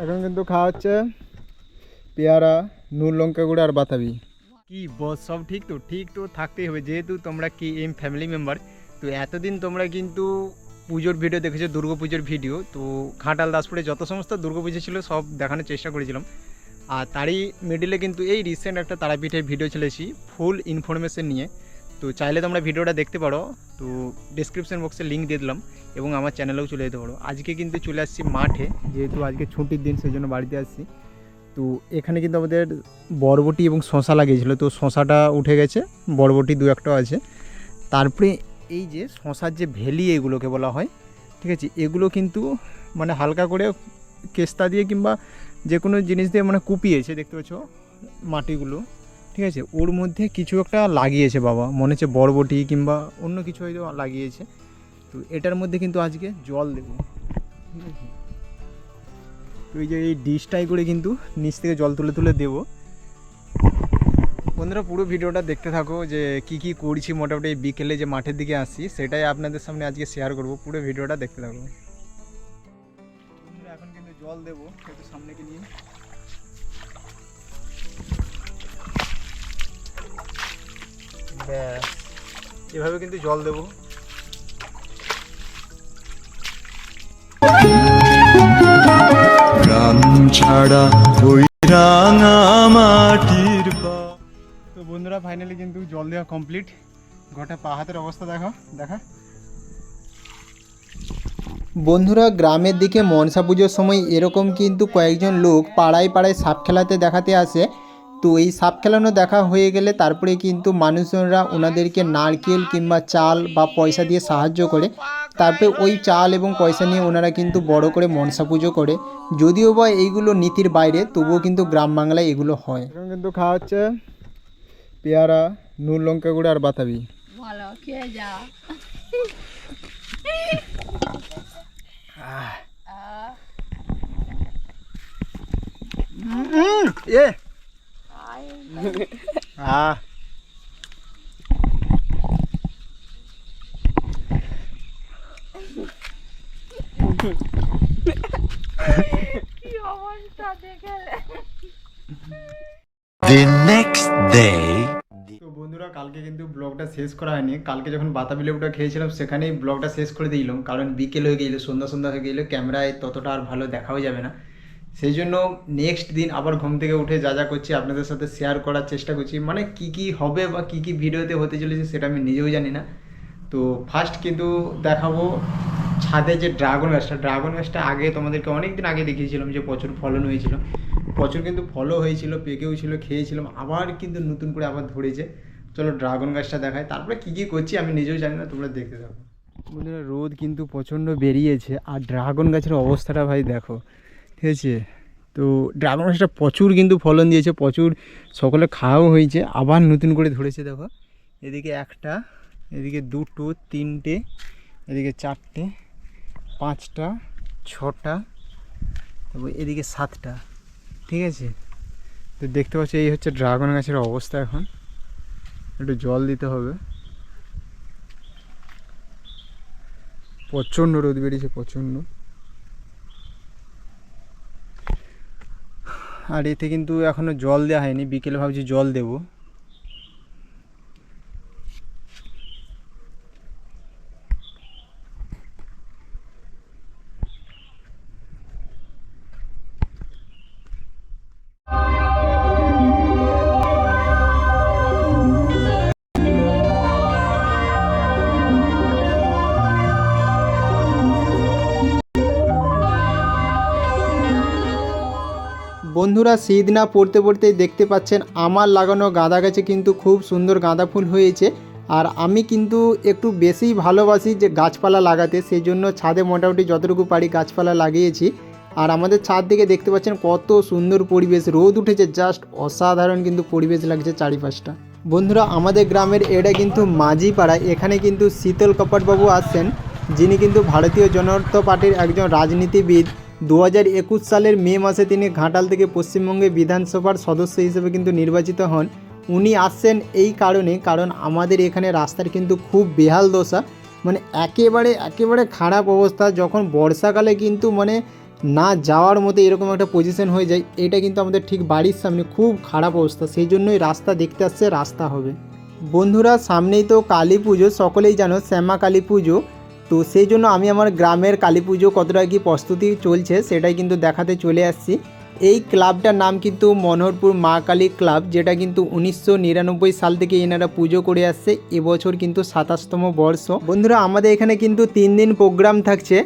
এখন কিন্তু খাওয়া হচ্ছে পেয়ারা, নুন, লঙ্কা গুঁড়ো আর বাতাবি। কি বস, সব ঠিক তো? ঠিক তো থাকতেই হবে। যেহেতু তোমরা কি এম ফ্যামিলি মেম্বার তো এতদিন তোমরা কিন্তু পুজোর ভিডিও দেখেছ, দুর্গা পুজোর ভিডিও তো ঘাটাল, দাসপুরে যত সমস্ত দুর্গা পুজো ছিল, সব দেখানোর চেষ্টা করেছিলাম। আর তারই মিডিলে কিন্তু এই রিসেন্ট একটা তারাপীঠের ভিডিও চলেছি ফুল ইনফরমেশন নিয়ে। তো চাইলে তোমরা ভিডিওটা দেখতে পারো। তো ডিসক্রিপশন বক্সে লিঙ্ক দিয়ে দিলাম এবং আমার চ্যানেলেও চলে যেতে পারো। আজকে কিন্তু চলে আসছি মাঠে, যেহেতু আজকে ছুটির দিন সেই জন্য বাড়িতে আসছি। তো এখানে কিন্তু আমাদের বরবটি এবং শশা লাগিয়েছিলো। তো শশাটা উঠে গেছে, বরবটি দু একটাও আছে। তারপরে এই যে শশার যে ভেলি, এগুলোকে বলা হয়, ঠিক আছে? এগুলো কিন্তু মানে হালকা করে কেস্তা দিয়ে কিংবা যে কোনো জিনিস দিয়ে মানে কুপিয়েছে, দেখতে পাচ্ছ? মাটিগুলো। ঠিক আছে? ওর মধ্যে কিছু একটা লাগিয়েছে বাবা। মনে হচ্ছে বরবটি কিংবা অন্য কিছু হয়তো লাগিয়েছে। তো এটার মধ্যে কিন্তু আজকে জল দেবো। ঠিক আছে তো এই যে এই ডিশটাই করে কিন্তু নিচ থেকে জল তুলে তুলে দেবো। বন্ধুরা, পুরো ভিডিওটা দেখতে থাকো যে কি কি করছি মোটামুটি বিকেলে যে মাঠের দিকে আসছি, সেটাই আপনাদের সামনে আজকে শেয়ার করব। পুরো ভিডিওটা দেখতে থাকো। এখন কিন্তু জল দেবো। সামনে নিয়ে। এভাবে কিন্তু জল দেবো। ছাড়া ওই রাঙা মাটির তো বন্ধুরা ফাইনালি কিন্তু জল দেওয়া কমপ্লিট গোটা পা হাতের অবস্থা দেখো দেখা। বন্ধুরা গ্রামের দিকে মনসা পুজোর সময় এরকম কিন্তু কয়েকজন লোক পাড়ায় পাড়ায় সাপ খেলাতে দেখাতে আসে। তো এই সাপ খেলানো দেখা হয়ে গেলে তারপরে কিন্তু মানুষজনরা ওনাদেরকে নারকেল কিংবা চাল বা পয়সা দিয়ে সাহায্য করে। তারপরে ওই চাল এবং পয়সা নিয়ে ওনারা কিন্তু বড় করে মনসা পুজো করে। যদিও বা এইগুলো নীতির বাইরে তবুও কিন্তু গ্রাম বাংলায় এগুলো হয়। এখন কিন্তু খাওয়া হচ্ছে পেয়ারা নুন লঙ্কা গুঁড়ো আর বাতাবি। ভালো খেয়ে যা এ দেখে The next day. তো বন্ধুরা কালকে কিন্তু ব্লগটা শেষ করা হয়নি। কালকে যখন বাতাবি লেবুটা খেয়েছিলাম সেখানেই ব্লগটা শেষ করে দিলাম। কারণ বিকেল হয়ে গেলো সন্ধ্যা সন্ধ্যা হয়ে গেলো ক্যামেরায় ততটা আর ভালো দেখাও যাবে না। সেই জন্য নেক্সট দিন আবার ঘুম থেকে উঠে যা যা করছি আপনাদের সাথে শেয়ার করার চেষ্টা করছি। মানে কি কি হবে বা কি কি ভিডিওতে হতে চলেছে সেটা আমি নিজেও জানি না। তো ফার্স্ট কিন্তু দেখাবো ছাদে যে ড্রাগন গাছটা ড্রাগন গাছটা আগে তোমাদেরকে অনেক দিন আগে দেখিয়েছিলাম যে প্রচুর ফলন হয়েছিল। প্রচুর কিন্তু ফলও হয়েছিল, পেকেও ছিল, খেয়েছিলাম, আবার কিন্তু নতুন করে আবার ধরেছে। চলো ড্রাগন গাছটা দেখায় তারপরে কী কী করছি আমি নিজেও জানি না, তোমরা দেখতে থাকো বন্ধুরা, রোদ কিন্তু প্রচণ্ড বেরিয়েছে। আর ড্রাগন গাছের অবস্থাটা ভাই দেখো। ঠিক আছে তো ড্রাগন গাছটা প্রচুর কিন্তু ফলন দিয়েছে, প্রচুর সকলে খাওয়াও হয়েছে, আবার নতুন করে ধরেছে দেখো। এদিকে একটা, এদিকে দুটো, তিনটে, এদিকে চারটে, পাঁচটা, ছটা, তারপর এদিকে সাতটা, ঠিক আছে? তো দেখতে পাচ্ছি, এই হচ্ছে ড্রাগন গাছের অবস্থা এখন। একটু জল দিতে হবে। প্রচণ্ড রোদ বেরিয়েছে, প্রচণ্ড। আর এতে কিন্তু এখনও জল দেওয়া হয়নি। বিকেলে ভাবছি জল দেবো। বন্ধুরা শীত না পড়তে পড়তেই দেখতে পাচ্ছেন, আমার লাগানো গাঁদা গাছে কিন্তু খুব সুন্দর গাঁদা ফুল হয়েছে। আর আমি কিন্তু একটু বেশিই ভালোবাসি যে গাছপালা লাগাতে সেই জন্য ছাদে মোটামুটি যতটুকু পারি গাছপালা লাগিয়েছি। আর আমাদের ছাদ থেকে দেখতে পাচ্ছেন কত সুন্দর পরিবেশ, রোদ উঠেছে, জাস্ট অসাধারণ কিন্তু পরিবেশ লাগছে চারিপাশটা। বন্ধুরা, আমাদের গ্রামের এটা কিন্তু মাঝি পাড়া এখানে কিন্তু শীতল কপাটবাবু আসছেন, যিনি কিন্তু ভারতীয় জনতা পার্টির একজন রাজনীতিবিদ। দু হাজার একুশ সালের মে মাসে তিনি ঘাটাল থেকে পশ্চিমবঙ্গে বিধানসভার সদস্য হিসেবে কিন্তু নির্বাচিত হন। উনি আসছেন এই কারণে, কারণ আমাদের এখানে রাস্তার কিন্তু খুব বেহাল দশা। মানে একেবারে একেবারে খারাপ অবস্থা। যখন বর্ষাকালে কিন্তু মানে না যাওয়ার মতো এরকম একটা পজিশন হয়ে যায়, এটা কিন্তু আমাদের ঠিক বাড়ির সামনে খুব খারাপ অবস্থা। সেই জন্যই রাস্তা দেখতে আসছে, রাস্তা হবে। বন্ধুরা, সামনেই তো কালী পুজো, সকলেই জানো শ্যামা কালী পুজো। তো সেই জন্য আমি আমার গ্রামের কালী পুজো কতটা কি প্রস্তুতি চলছে সেটাই কিন্তু দেখাতে চলে আসছি। এই ক্লাবটার নাম কিন্তু মনোহরপুর মা কালী ক্লাব, যেটা কিন্তু উনিশশো নিরানব্বই সাল থেকে এনারা পুজো করে আসছে। এবছর কিন্তু সাতাশতম বর্ষ। বন্ধুরা, আমাদের এখানে কিন্তু তিন দিন প্রোগ্রাম থাকছে।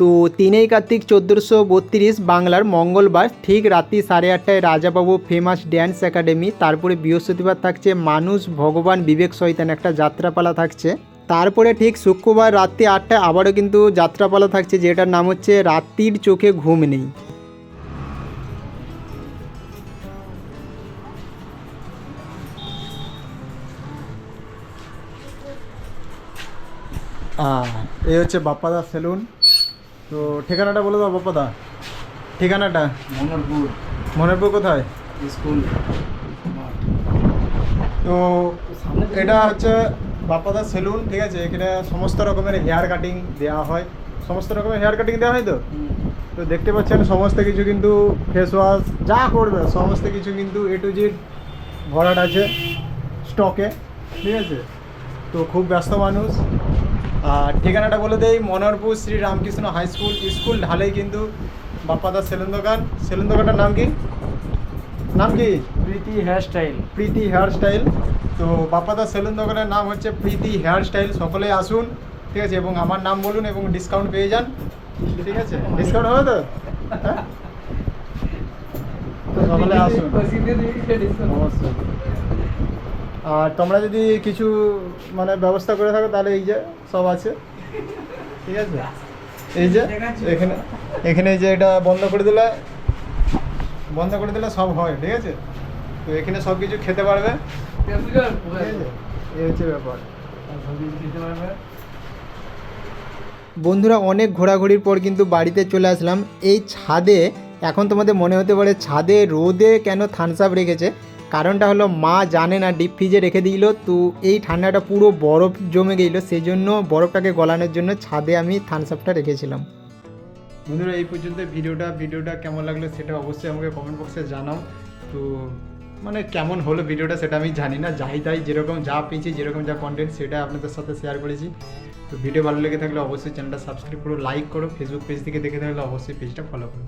তো তিনই কার্তিক চোদ্দোশো বত্রিশ বাংলার মঙ্গলবার, ঠিক রাত্রি সাড়ে আটটায় রাজাবাবু ফেমাস ড্যান্স একাডেমি, তারপরে বৃহস্পতিবার থাকছে মানুষ, ভগবান, বিবেক শৈতান একটা যাত্রাপালা থাকছে। তারপরে ঠিক শুক্রবার রাত্রি আটটায় আবারও কিন্তু যাত্রাপালা থাকছে যেটার নাম হচ্ছে রাত্রির চোখে ঘুম নেই। এই হচ্ছে বাপ্পাদা সেলুন। তো ঠিকানাটা বলে দাও বাপ্পাদা। ঠিকানাটা? মনোরপুর। মনেরপুর কোথায়? স্কুল। তো এটা হচ্ছে বাপ্পাদা সেলুন ঠিক আছে? এখানে সমস্ত রকমের হেয়ার কাটিং দেওয়া হয়। সমস্ত রকমের হেয়ার কাটিং দেওয়া হয় তো তো দেখতে পাচ্ছেন সমস্ত কিছু কিন্তু ফেস ওয়াশ যা করবে সমস্ত কিছু কিন্তু এ টু জেড ভরাট আছে স্টকে ঠিক আছে? তো খুব ব্যস্ত মানুষ। আর ঠিকানাটা বলে দেই Manoharpur Shri Ramkrishna high school school ঢালেই কিন্তু বাপ্পাদার সেলুন দোকান। সেলুন দোকানটার নাম কি? নাম কি? Preeti hair style Preeti hair style তো বাপ্পাদার সেলুন দোকানের নাম হচ্ছে প্রীতি হেয়ার স্টাইল সকলেই আসুন, ঠিক আছে? এবং আমার নাম বলুন এবং ডিসকাউন্ট পেয়ে যান, ঠিক আছে? ডিসকাউন্ট হবে তো? হ্যাঁ? তো সকলে আসুন। অবশ্যই। আর তোমরা যদি কিছু মানে ব্যবস্থা করে থাকো, তাহলে এই যে সব আছে। ঠিক আছে? এই যে এখানে এখানে যে এটা বন্ধ করে দিলে, বন্ধ করে দিলে সব হয়, ঠিক আছে? তো এখানে সব কিছু খেতে পারবে। এই হচ্ছে ব্যাপার বন্ধুরা অনেক ঘোরাঘুরির পর কিন্তু বাড়িতে চলে আসলাম। এই ছাদে এখন তোমাদের মনে হতে পারে ছাদে রোদে কেন থামস আপ রেখেছে? কারণটা হলো মা জানে না ডিপ ফ্রিজে রেখে দিল তো এই ঠান্ডাটা পুরো বরফ জমে গেছিল সেই জন্য বরফটাকে গলানোর জন্য ছাদে আমি থামস আপটা রেখেছিলাম। বন্ধুরা এই পর্যন্ত ভিডিওটা ভিডিওটা কেমন লাগল সেটা অবশ্যই আমাকে কমেন্ট বক্সে জানাও। তো মানে কেমন হলো ভিডিওটা সেটা আমি জানি না। যাই তাই যেরকম যা পেয়েছি, যেরকম যা কন্টেন্ট সেটা আপনাদের সাথে শেয়ার করেছি। তো ভিডিও ভালো লেগে থাকলে অবশ্যই চ্যানেলটা সাবস্ক্রাইব করো লাইক করো ফেসবুক পেজ থেকে দেখে থাকলে অবশ্যই পেজটা ফলো করো।